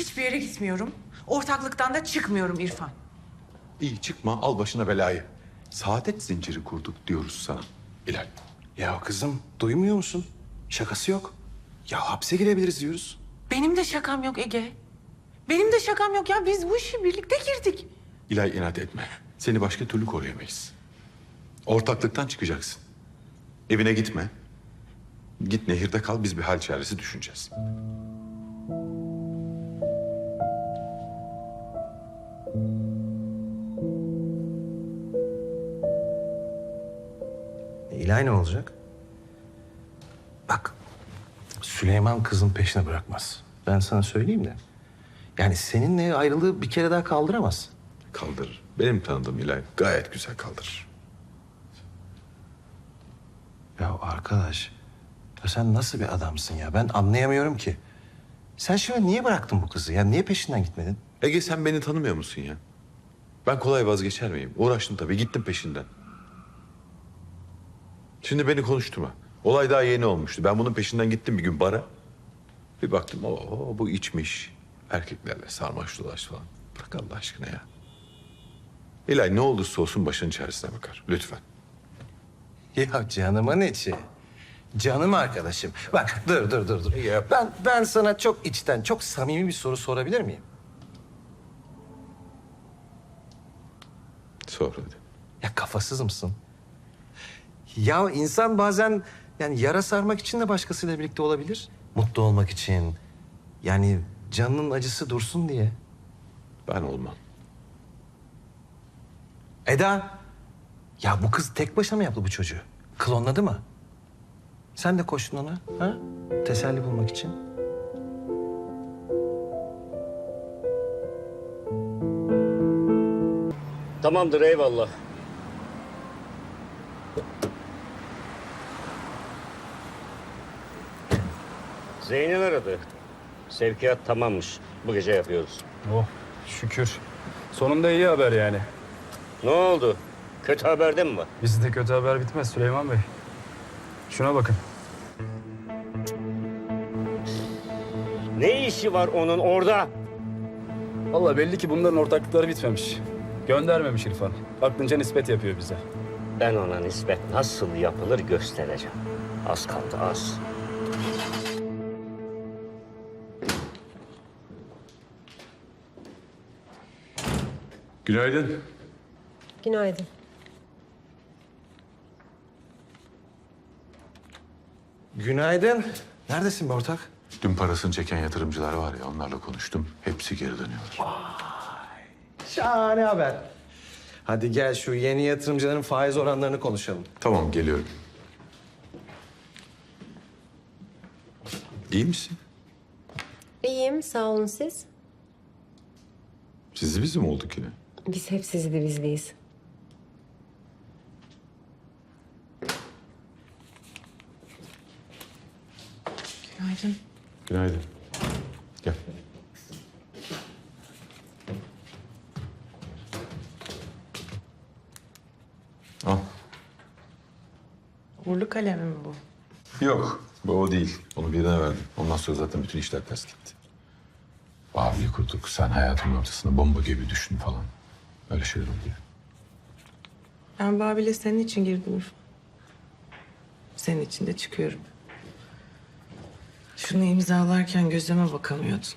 Hiçbir yere gitmiyorum. Ortaklıktan da çıkmıyorum İrfan. İyi çıkma al başına belayı. Saadet zinciri kurduk diyoruz sana. Hilal. Ya kızım duymuyor musun? Şakası yok. Ya hapse girebiliriz diyoruz. Benim de şakam yok Ege. Benim de şakam yok ya. Biz bu işe birlikte girdik. İlay inat etme. Seni başka türlü koruyamayız. Ortaklıktan çıkacaksın. Evine gitme. Git nehirde kal biz bir hal çaresi düşüneceğiz. İlay ne olacak? Bak Süleyman kızın peşine bırakmaz. Ben sana söyleyeyim de. Yani seninle ayrılığı bir kere daha kaldıramaz. Kaldırır. Benim tanıdığım İlay gayet güzel kaldırır. Ya arkadaş, ya sen nasıl bir adamsın ya? Ben anlayamıyorum ki. Sen şimdi niye bıraktın bu kızı? Ya niye peşinden gitmedin? Ege sen beni tanımıyor musun ya? Ben kolay vazgeçer miyim? Uğraştım tabii gittim peşinden. Şimdi beni konuşturma. Olay daha yeni olmuştu. Ben bunun peşinden gittim bir gün bara. Bir baktım o bu içmiş. Erkeklerle sarmaş dolaş falan. Bırak Allah aşkına ya. İlay ne olursa olsun başının çaresine bakar. Lütfen. Ya canımın içi. Canım arkadaşım. Bak dur dur dur dur. Ben ben sana çok içten, çok samimi bir soru sorabilir miyim? Sor hadi. Ya kafasız mısın? Ya insan bazen yani yara sarmak için de başkasıyla birlikte olabilir. Mutlu olmak için. Yani canının acısı dursun diye. Ben olmam. Eda. Ya bu kız tek başına mı yaptı bu çocuğu? Klonladı mı? Sen de koştun ona. Ha? Teselli bulmak için. Tamamdır eyvallah. Zeynep aradı. Sevkiyat tamammış. Bu gece yapıyoruz. Oh şükür. Sonunda iyi haber yani. Ne oldu? Kötü haber mi var? Bizde kötü haber bitmez Süleyman Bey. Şuna bakın. Ne işi var onun orada? Vallahi belli ki bunların ortaklıkları bitmemiş. Göndermemiş İrfan. Aklınca nispet yapıyor bize. Ben ona nispet nasıl yapılır göstereceğim. Az kaldı az. Günaydın. Günaydın. Günaydın. Neredesin be ortak? Dün parasını çeken yatırımcılar var ya onlarla konuştum. Hepsi geri dönüyorlar. Şahane haber. Hadi gel şu yeni yatırımcıların faiz oranlarını konuşalım. Tamam geliyorum. İyi misin? İyiyim, sağ olun siz. Sizi bizim olduk yine. Biz hep sizi de bizdeyiz. Günaydın. Günaydın. Gel. Al. Uğurlu kalem mi bu? Yok, bu o değil. Onu birine verdim. Ondan sonra zaten bütün işler ters gitti. Bavi'yi kurduk. Sen hayatımın ortasına bomba gibi düştün falan. Öyle şeyler oluyor. Ben Babil'e senin için girdim İrfan. Senin için de çıkıyorum. Şunu imzalarken gözüme bakamıyordun.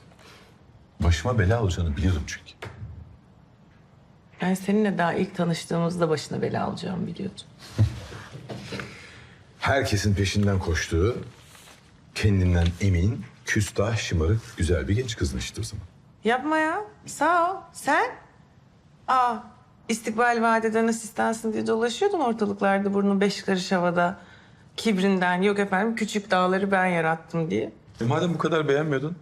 Başıma bela olacağını biliyordum çünkü. Ben seninle daha ilk tanıştığımızda başına bela alacağımı biliyordum. Herkesin peşinden koştuğu, kendinden emin, küstah, şımarık, güzel bir genç kızın işte o zaman. Yapma ya. Sağ ol. Sen? Aa, istikbal vadeden asistansın diye dolaşıyordun ortalıklarda burnun beş karış havada. Kibrinden yok efendim küçük dağları ben yarattım diye. E madem bu kadar beğenmiyordun,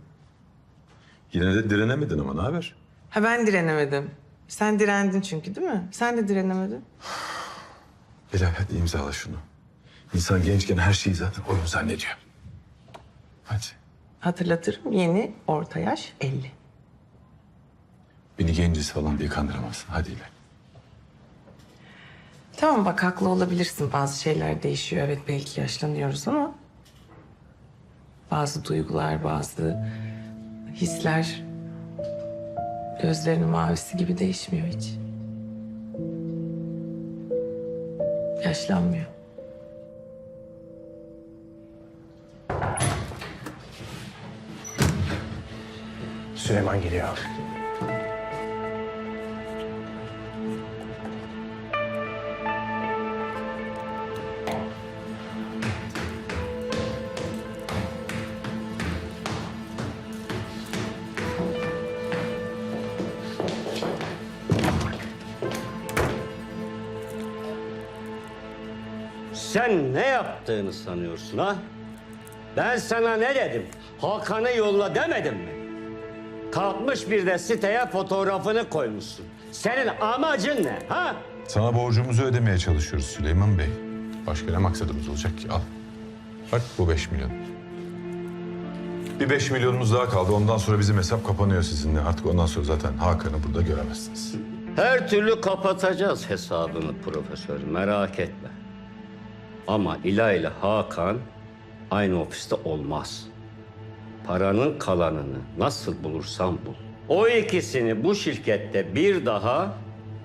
yine de direnemedin ama ne haber? Ha ben direnemedim. Sen direndin çünkü değil mi? Sen de direnemedin. Bilal hadi imzala şunu. İnsan gençken her şeyi zaten oyun zannediyor. Hadi. Hatırlatırım yeni orta yaş 50. Beni genciz falan diye kandıramazsın. Hadi İlay. Tamam bak haklı olabilirsin. Bazı şeyler değişiyor. Evet belki yaşlanıyoruz ama... ...bazı duygular, bazı hisler Gözlerinin mavisi gibi değişmiyor hiç. Yaşlanmıyor. Süleyman geliyor. Sen ne yaptığını sanıyorsun ha? Ben sana ne dedim? Hakan'ı yolla demedim mi? Kalkmış bir de siteye fotoğrafını koymuşsun. Senin amacın ne ha? Sana borcumuzu ödemeye çalışıyoruz Süleyman Bey. Başka ne maksadımız olacak ki? Al. Bak bu beş milyon. Bir beş milyonumuz daha kaldı. Ondan sonra bizim hesap kapanıyor sizinle. Artık ondan sonra zaten Hakan'ı burada göremezsiniz. Her türlü kapatacağız hesabını profesör merak etme. Ama İla ile Hakan aynı ofiste olmaz. Paranın kalanını nasıl bulursan bul. O ikisini bu şirkette bir daha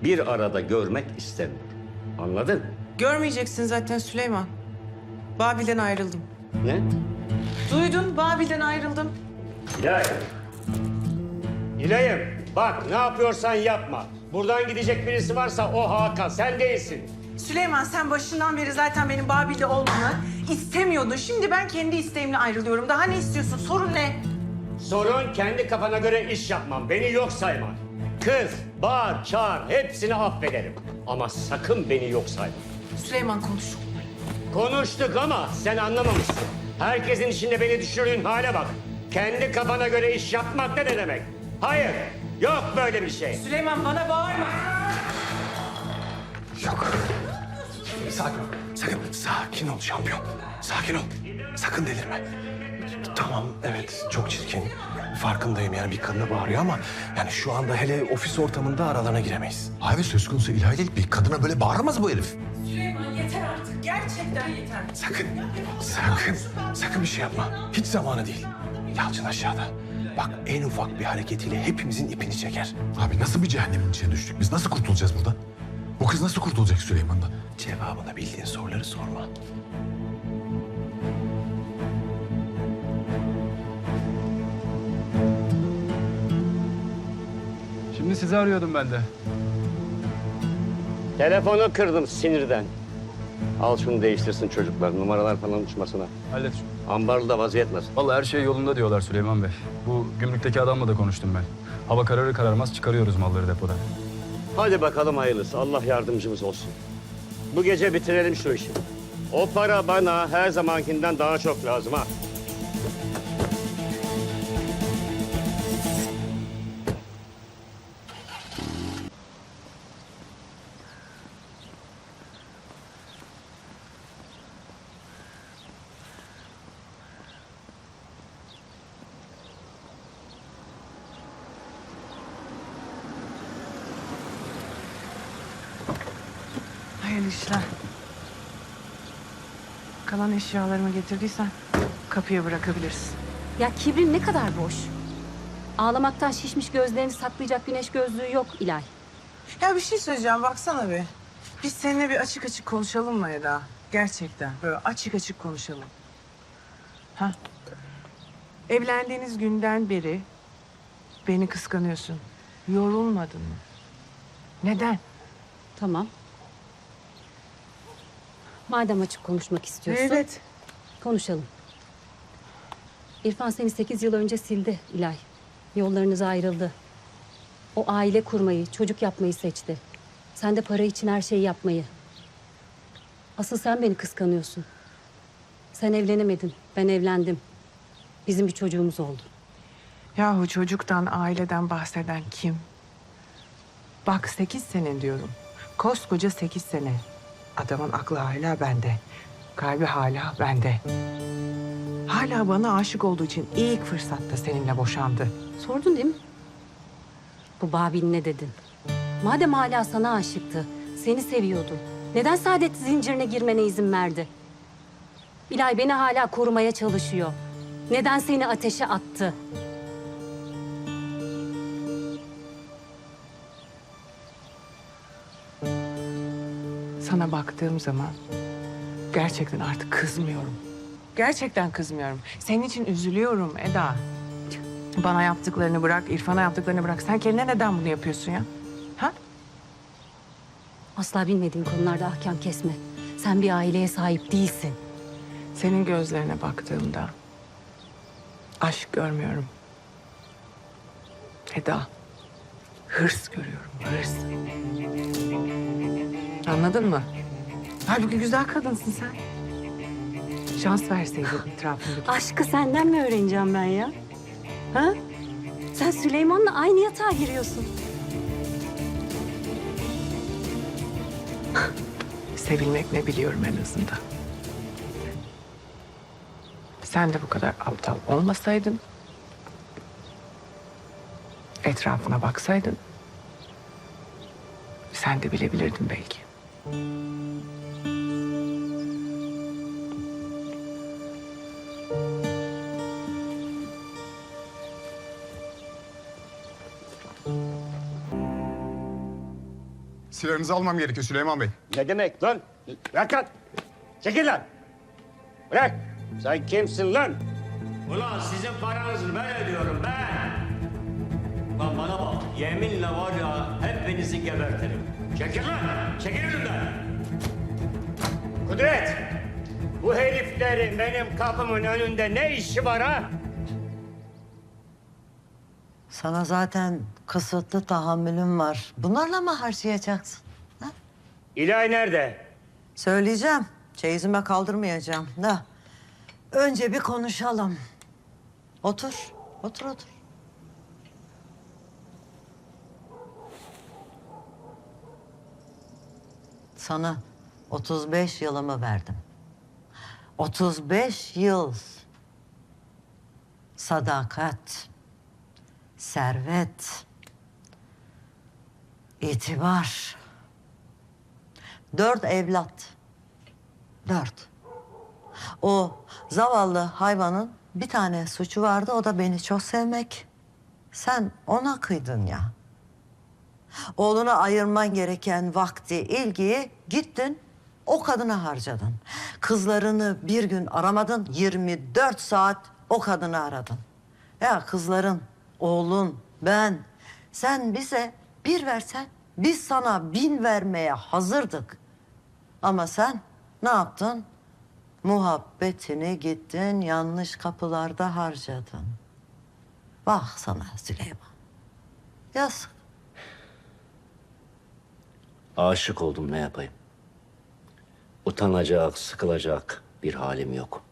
bir arada görmek istemiyorum. Anladın? Görmeyeceksin zaten Süleyman. Babil'den ayrıldım. Ne? Duydun Babil'den ayrıldım. İlayim. İlayim bak ne yapıyorsan yapma. Buradan gidecek birisi varsa o Hakan sen değilsin. Süleyman sen başından beri zaten benim Babil'de olmamı istemiyordun. Şimdi ben kendi isteğimle ayrılıyorum. Daha ne istiyorsun? Sorun ne? Sorun kendi kafana göre iş yapmam. Beni yok sayma. Kız, bağır, çağır hepsini affederim. Ama sakın beni yok sayma. Süleyman konuş. Konuştuk ama sen anlamamışsın. Herkesin içinde beni düşürdüğün hale bak. Kendi kafana göre iş yapmak ne ne demek? Hayır, yok böyle bir şey. Süleyman bana bağırma. Yok. Sakin ol. Sakın. Sakin ol şampiyon. Sakin ol. Sakın delirme. Tamam evet çok çirkin. Farkındayım yani bir kadına bağırıyor ama yani şu anda hele ofis ortamında aralarına giremeyiz. Abi söz konusu ilahi değil. Bir kadına böyle bağıramaz bu herif. Süleyman yeter artık. Gerçekten yeter. Sakın. Sakın. Sakın bir şey yapma. Hiç zamanı değil. Yalçın aşağıda. Bak en ufak bir hareketiyle hepimizin ipini çeker. Abi nasıl bir cehennemin içine düştük? Biz nasıl kurtulacağız buradan? Bu kız nasıl kurtulacak Süleyman'dan? Cevabını bildiğin soruları sorma. Şimdi sizi arıyordum ben de. Telefonu kırdım sinirden. Al şunu değiştirsin çocuklar. Numaralar falan uçmasına. Hallet şunu. Ambarda vaziyet nasıl? Vallahi her şey yolunda diyorlar Süleyman Bey. Bu gümrükteki adamla da konuştum ben. Hava kararır kararmaz çıkarıyoruz malları depodan. Hadi bakalım hayırlısı. Allah yardımcımız olsun. Bu gece bitirelim şu işi. O para bana her zamankinden daha çok lazım ha. İşler. Kalan eşyalarımı getirdiysen kapıya bırakabilirsin. Ya kibrin ne kadar boş. Ağlamaktan şişmiş gözlerini saklayacak güneş gözlüğü yok İlay. Ya bir şey söyleyeceğim baksana bir. Biz seninle bir açık açık konuşalım mı Eda? Gerçekten böyle açık açık konuşalım. Ha? Evlendiğiniz günden beri beni kıskanıyorsun. Yorulmadın mı? Neden? Tamam. Madem açık konuşmak istiyorsun. Evet. Konuşalım. İrfan seni sekiz yıl önce sildi İlay. Yollarınız ayrıldı. O aile kurmayı, çocuk yapmayı seçti. Sen de para için her şeyi yapmayı. Asıl sen beni kıskanıyorsun. Sen evlenemedin, ben evlendim. Bizim bir çocuğumuz oldu. Yahu çocuktan, aileden bahseden kim? Bak sekiz sene diyorum. Koskoca sekiz sene. Adamın aklı hala bende. Kalbi hala bende. Hala bana aşık olduğu için ilk fırsatta seninle boşandı. Sordun değil mi? Bu Babil ne dedin? Madem hala sana aşıktı, seni seviyordu. Neden saadet zincirine girmene izin verdi? İlay beni hala korumaya çalışıyor. Neden seni ateşe attı? Sana baktığım zaman gerçekten artık kızmıyorum. Gerçekten kızmıyorum. Senin için üzülüyorum Eda. Bana yaptıklarını bırak, İrfan'a yaptıklarını bırak. Sen kendine neden bunu yapıyorsun ya? Ha? Asla bilmediğin konularda ahkam kesme. Sen bir aileye sahip değilsin. Senin gözlerine baktığımda aşk görmüyorum. Eda, hırs görüyorum, hırs. Anladın mı? Halbuki güzel kadınsın sen. Şans verseydin etrafındaki. Aşkı senden mi öğreneceğim ben ya? Ha? Sen Süleyman'la aynı yatağa giriyorsun. Sevilmek ne biliyorum en azından. Sen de bu kadar aptal olmasaydın... ...etrafına baksaydın... ...sen de bilebilirdin belki. Silahınızı almam gerekiyor Süleyman Bey. Ne demek lan? Bırak lan. Çekil lan. Bırak. Sen kimsin lan? Ulan sizin paranızı ben ödüyorum ben. Lan bana bak. Yeminle var ya hepinizi gebertirim. Çekil lan. Çekil önümden. Kudret. Bu heriflerin benim kapımın önünde ne işi var ha? Sana zaten kısıtlı tahammülüm var. Bunlarla mı harcayacaksın? Ha? İlay nerede? Söyleyeceğim. Çeyizime kaldırmayacağım. Da. Önce bir konuşalım. Otur. Otur otur. Sana 35 yılımı verdim. 35 yıl. Sadakat, servet, itibar. Dört evlat. Dört. O zavallı hayvanın bir tane suçu vardı. O da beni çok sevmek. Sen ona kıydın ya. Oğluna ayırman gereken vakti, ilgiyi gittin o kadına harcadın. Kızlarını bir gün aramadın, 24 saat o kadını aradın. Ya kızların, oğlun, ben, sen bize bir versen biz sana bin vermeye hazırdık. Ama sen ne yaptın? Muhabbetini gittin yanlış kapılarda harcadın. Bak sana Süleyman. Yazık. Aşık oldum ne yapayım? Utanacak, sıkılacak bir halim yok.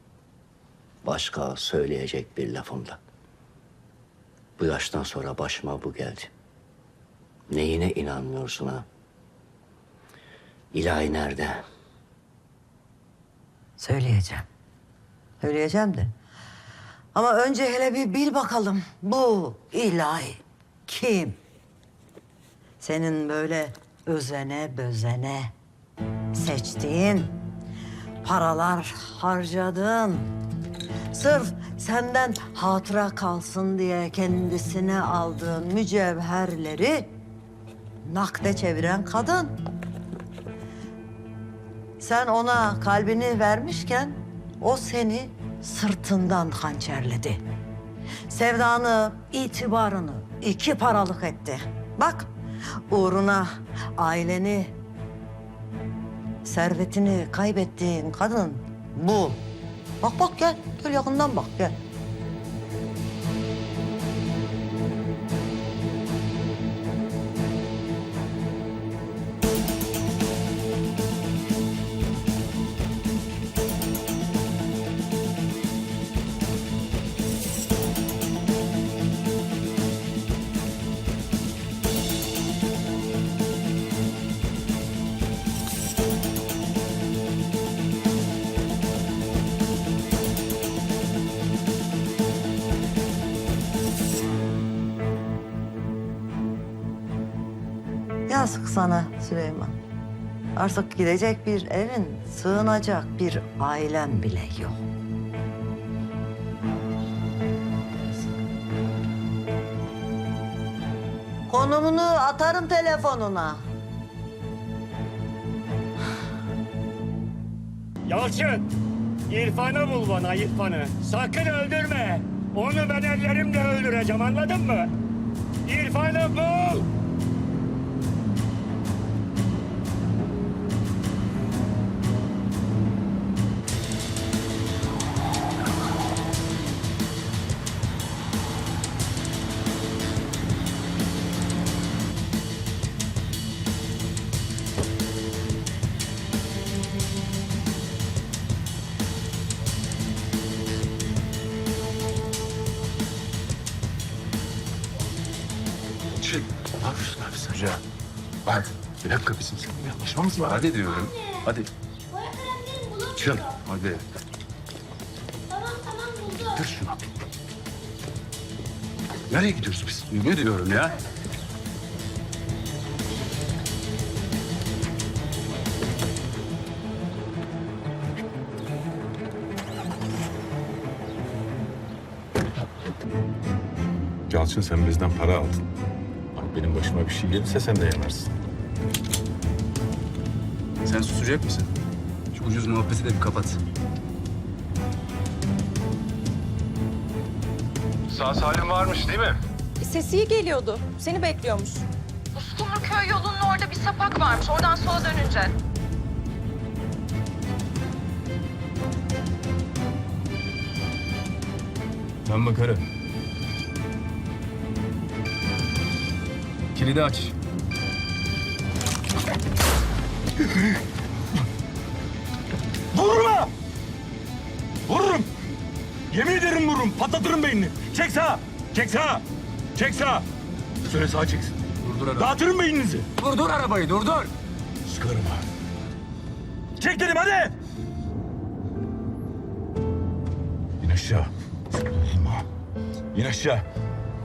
Başka söyleyecek bir lafım da. Bu yaştan sonra başıma bu geldi. Neyine inanmıyorsun ha? İlahi nerede? Söyleyeceğim. Söyleyeceğim de. Ama önce hele bir bil bakalım. Bu ilahi kim? Senin böyle özene bözene seçtiğin, paralar harcadın. Sırf senden hatıra kalsın diye kendisine aldığın mücevherleri nakde çeviren kadın. Sen ona kalbini vermişken o seni sırtından hançerledi. Sevdanı, itibarını iki paralık etti. Bak uğruna aileni, servetini kaybettiğin kadın bu. Bak bak gel, gel yakından bak gel. Sana Süleyman. Artık gidecek bir evin, sığınacak bir ailen bile yok. Konumunu atarım telefonuna. Yalçın, İrfan'ı bul bana İrfan'ı. Sakın öldürme. Onu ben ellerimle öldüreceğim anladın mı? İrfan'ı bul. Hocam. Bak bir dakika bizim seninle anlaşmamız var. Hadi diyorum. Hadi. Çıl. Hadi. Tamam tamam buldum. Dur şunu. Nereye gidiyoruz biz? Ne diyorum ya? Yalçın sen bizden para aldın. Başıma bir şey gelirse sen de yanarsın. Sen susacak mısın? Şu ucuz muhabbeti de bir kapat. Sağ salim varmış değil mi? Sesi iyi geliyordu. Seni bekliyormuş. Uskumruköy yolunun orada bir sapak varmış. Oradan sola dönünce. Ben bakarım. Kilidi aç. Vurma! Vururum. Yemin ederim vururum. Patlatırım beynini. Çek sağa. Çek sağa. Çek sağa. Söyle sağa çeksin. Durdur arabayı. Dağıtırım beyninizi. Durdur arabayı, durdur. Sıkarım ha. Çek dedim hadi. İn aşağı. Vurma. İn aşağı.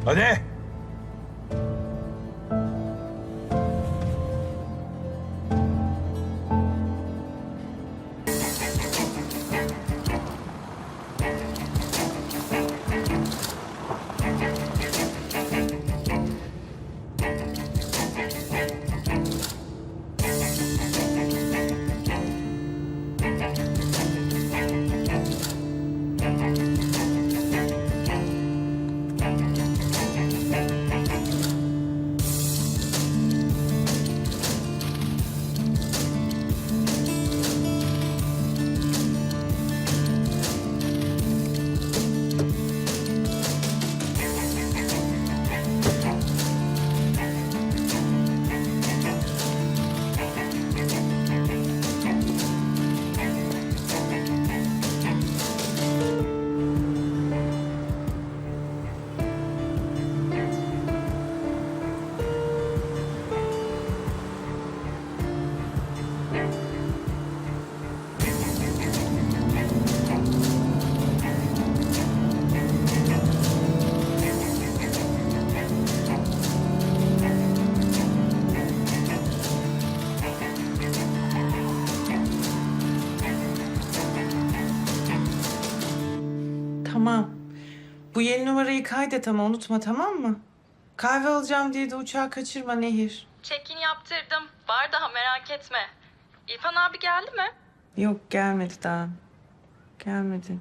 Hadi. Bu yeni numarayı kaydet ama unutma tamam mı? Kahve alacağım diye de uçağı kaçırma Nehir. Check-in yaptırdım. Var daha merak etme. İrfan abi geldi mi? Yok gelmedi daha. Gelmedi.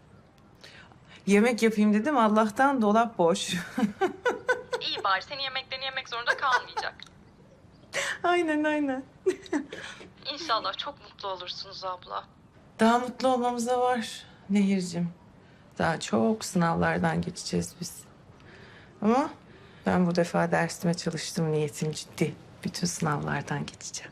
Yemek yapayım dedim Allah'tan dolap boş. İyi bari senin yemeklerini yemek zorunda kalmayacak. aynen aynen. İnşallah çok mutlu olursunuz abla. Daha mutlu olmamıza var Nehir'cim. Daha çok sınavlardan geçeceğiz biz. Ama ben bu defa dersime çalıştım niyetim ciddi. Bütün sınavlardan geçeceğim.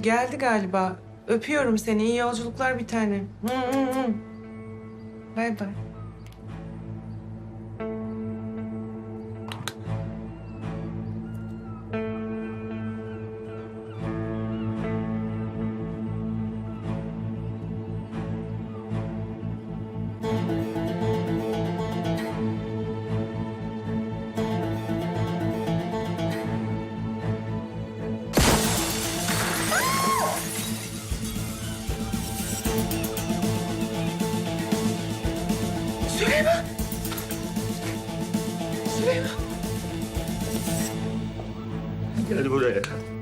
Geldi galiba. Öpüyorum seni. İyi yolculuklar bir tane. Hı hı hı. Bay bay.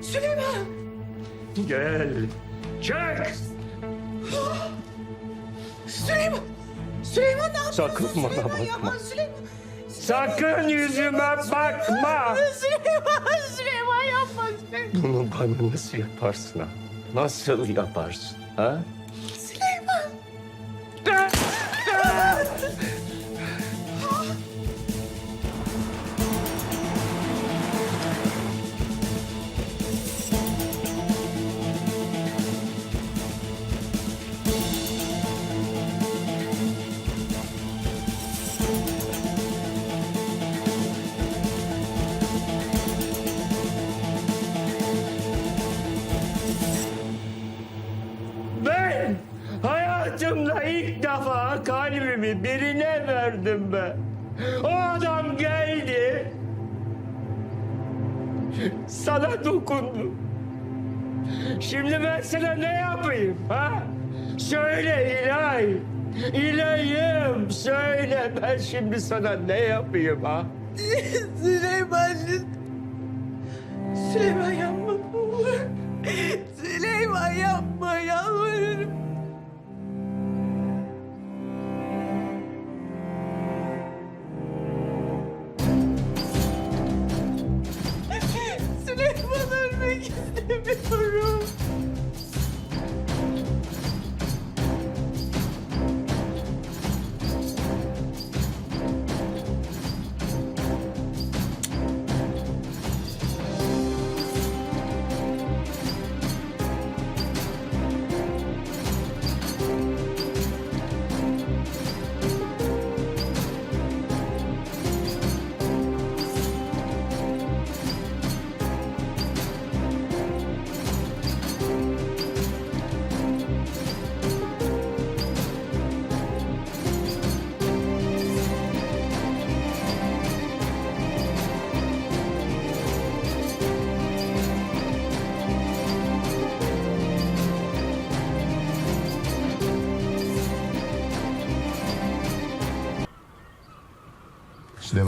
Süleyman! Gel buraya. Süleyman! Süleyman! Ne yapıyorsun? Sakın bana Süleyman bakma. Süleyman! Sakın yüzüme bakma. Süleyman! Süleyman yapma Süleyman! Bunu bana nasıl yaparsın ha? Nasıl yaparsın ha? O adam geldi. Sana dokundu. Şimdi ben sana ne yapayım ha? Söyle İlay. İlayım söyle ben şimdi sana ne yapayım ha? Süleyman Süleyman yapma. Süleyman yapma yalvarırım.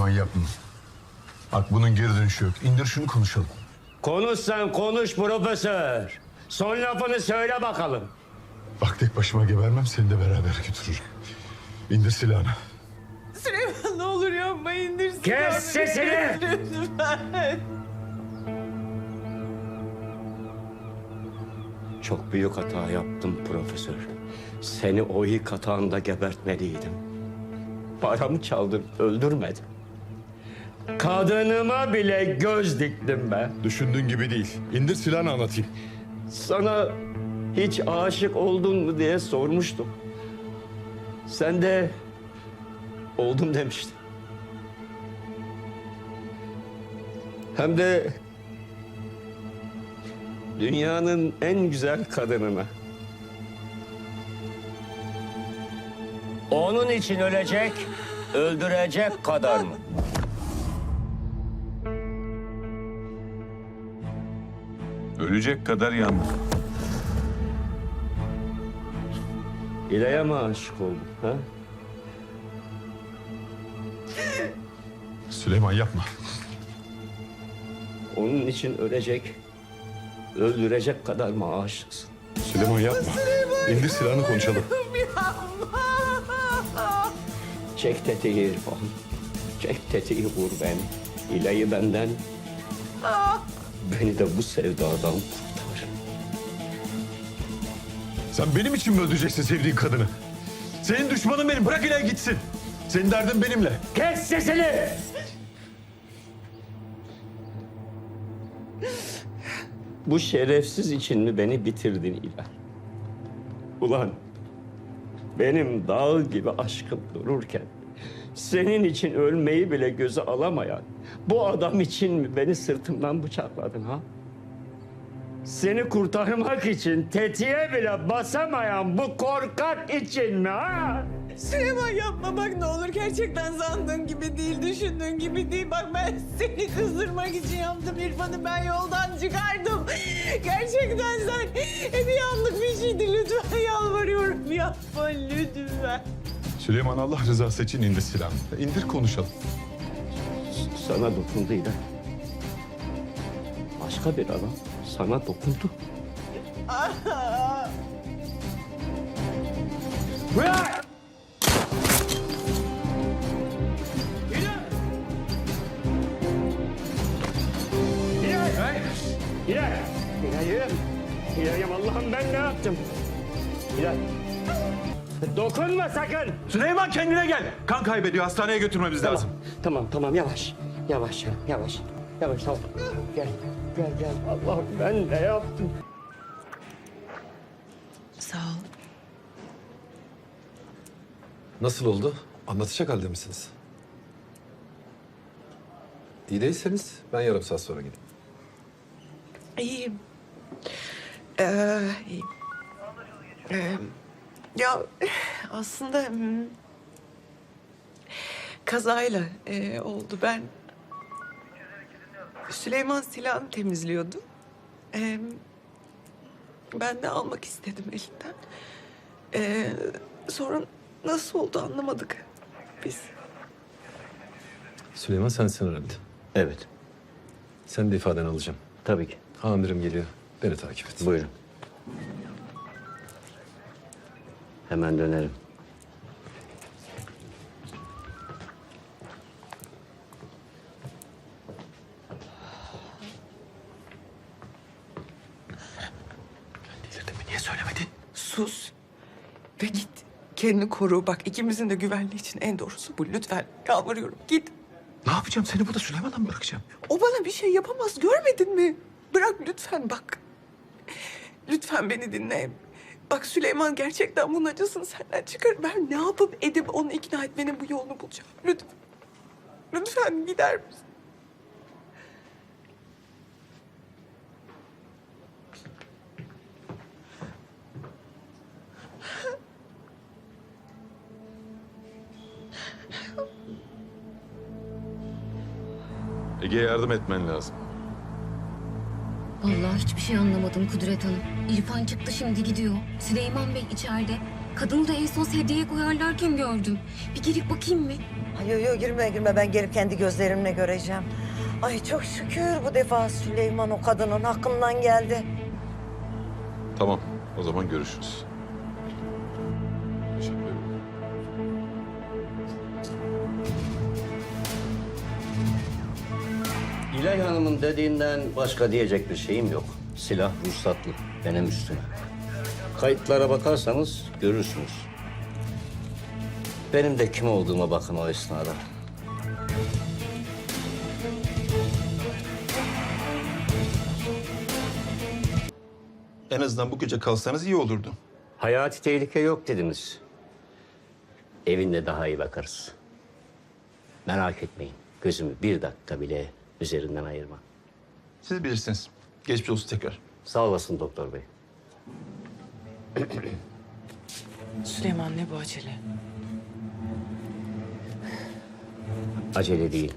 Süleyman yapma. Bak bunun geri dönüşü yok. İndir şunu konuşalım. Konuş sen konuş profesör. Son lafını söyle bakalım. Bak tek başıma gebermem seni de beraber götürürüm. İndir silahını. Süleyman ne olur yapma indir Kes silahını. sesini! Lütfen. Çok büyük hata yaptım profesör. Seni o ilk hatanda gebertmeliydim. Paramı çaldın, öldürmedim. Kadınıma bile göz diktim ben. Düşündüğün gibi değil. İndir silahını anlatayım. Sana hiç aşık oldun mu diye sormuştum. Sen de oldum demiştin. Hem de dünyanın en güzel kadınına. Onun için ölecek, öldürecek kadar mı? Ölecek kadar yandı. İlay'a mı aşık oldun? Ha? Süleyman yapma. Onun için ölecek, öldürecek kadar mı aşıksın? Süleyman yapma. İndir silahını konuşalım. Çek tetiği İrfan. Çek tetiği vur beni. İlayı benden. Beni de bu sevdadan kurtar. Sen benim için mi öldüreceksin sevdiğin kadını? Senin düşmanın benim. Bırak ileri gitsin. Senin derdin benimle. Kes sesini! Bu şerefsiz için mi beni bitirdin İlay? Ulan benim dağ gibi aşkım dururken senin için ölmeyi bile göze alamayan bu adam için beni sırtımdan bıçakladın ha? Seni kurtarmak için tetiğe bile basamayan bu korkak için mi ha? Süleyman yapma bak ne olur gerçekten sandığın gibi değil, düşündüğün gibi değil. Bak ben seni kızdırmak için yaptım İrfan'ı ben yoldan çıkardım. Gerçekten sen bir anlık bir şeydi lütfen yalvarıyorum yapma lütfen. Süleyman Allah rızası için indir silahını. İndir konuşalım. Sana dokundu İlay. Başka bir adam sana dokundu. Bırak! İlay! İlay! İlay'ım! İlay'ım Allah'ım ben ne yaptım? İlay! Dokunma sakın! Süleyman kendine gel. Kan kaybediyor. Hastaneye götürmemiz lazım. Tamam tamam yavaş. Yavaş yavaş. Yavaş tamam. Gel. Gel gel. Allah'ım ben ne yaptım? Sağ ol. Nasıl oldu? Anlatacak halde misiniz? İyi değilseniz ben yarım saat sonra gideyim. İyiyim. Ee, iyiyim. Ee, ya aslında hmm, kazayla e, oldu. Ben Süleyman silahını temizliyordu. Ee, ben de almak istedim elinden. Ee, sonra nasıl oldu anlamadık biz. Süleyman sensin herhalde. Evet, Sen de ifadeni alacağım. tabii ki. Amirim geliyor. Beni takip et. Buyurun. Hemen dönerim. Sus ve git. Kendini koru. Bak ikimizin de güvenliği için en doğrusu bu. Lütfen yalvarıyorum git. Ne yapacağım? Seni burada Süleyman'la mı bırakacağım? O bana bir şey yapamaz. Görmedin mi? Bırak lütfen bak. Lütfen beni dinle. Bak Süleyman gerçekten bunun acısını senden çıkar. Ben ne yapıp edip onu ikna etmenin bu yolunu bulacağım. Lütfen. Lütfen gider misin? Ege'ye yardım etmen lazım. Vallahi hiçbir şey anlamadım Kudret Hanım. İrfan çıktı şimdi gidiyor. Süleyman Bey içeride. Kadını da en son sedyeye koyarlarken gördüm. Bir girip bakayım mı? Ay yok yok girme girme ben gelip kendi gözlerimle göreceğim. Ay çok şükür bu defa Süleyman o kadının hakkından geldi. Tamam. O zaman görüşürüz. İlay Hanım'ın dediğinden başka diyecek bir şeyim yok. Silah ruhsatlı, benim üstüme. Kayıtlara bakarsanız görürsünüz. Benim de kim olduğuma bakın o esnada. En azından bu gece kalsanız iyi olurdu. Hayati tehlike yok dediniz. Evinde daha iyi bakarız. Merak etmeyin. Gözümü bir dakika bile üzerinden ayırmam. Siz bilirsiniz. Geçmiş olsun tekrar. Sağ olasın doktor bey. Süleyman ne bu acele? Acele değil.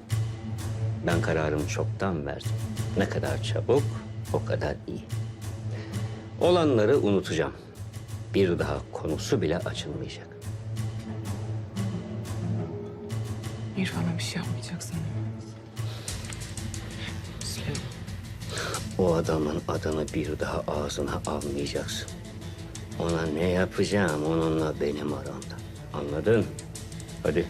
Ben kararımı çoktan verdim. Ne kadar çabuk, o kadar iyi. Olanları unutacağım. Bir daha konusu bile açılmayacak. İrfan'a bir şey yapmayacaksın. O adamın adını bir daha ağzına almayacaksın. Ona ne yapacağım onunla benim aramda. Anladın? Hadi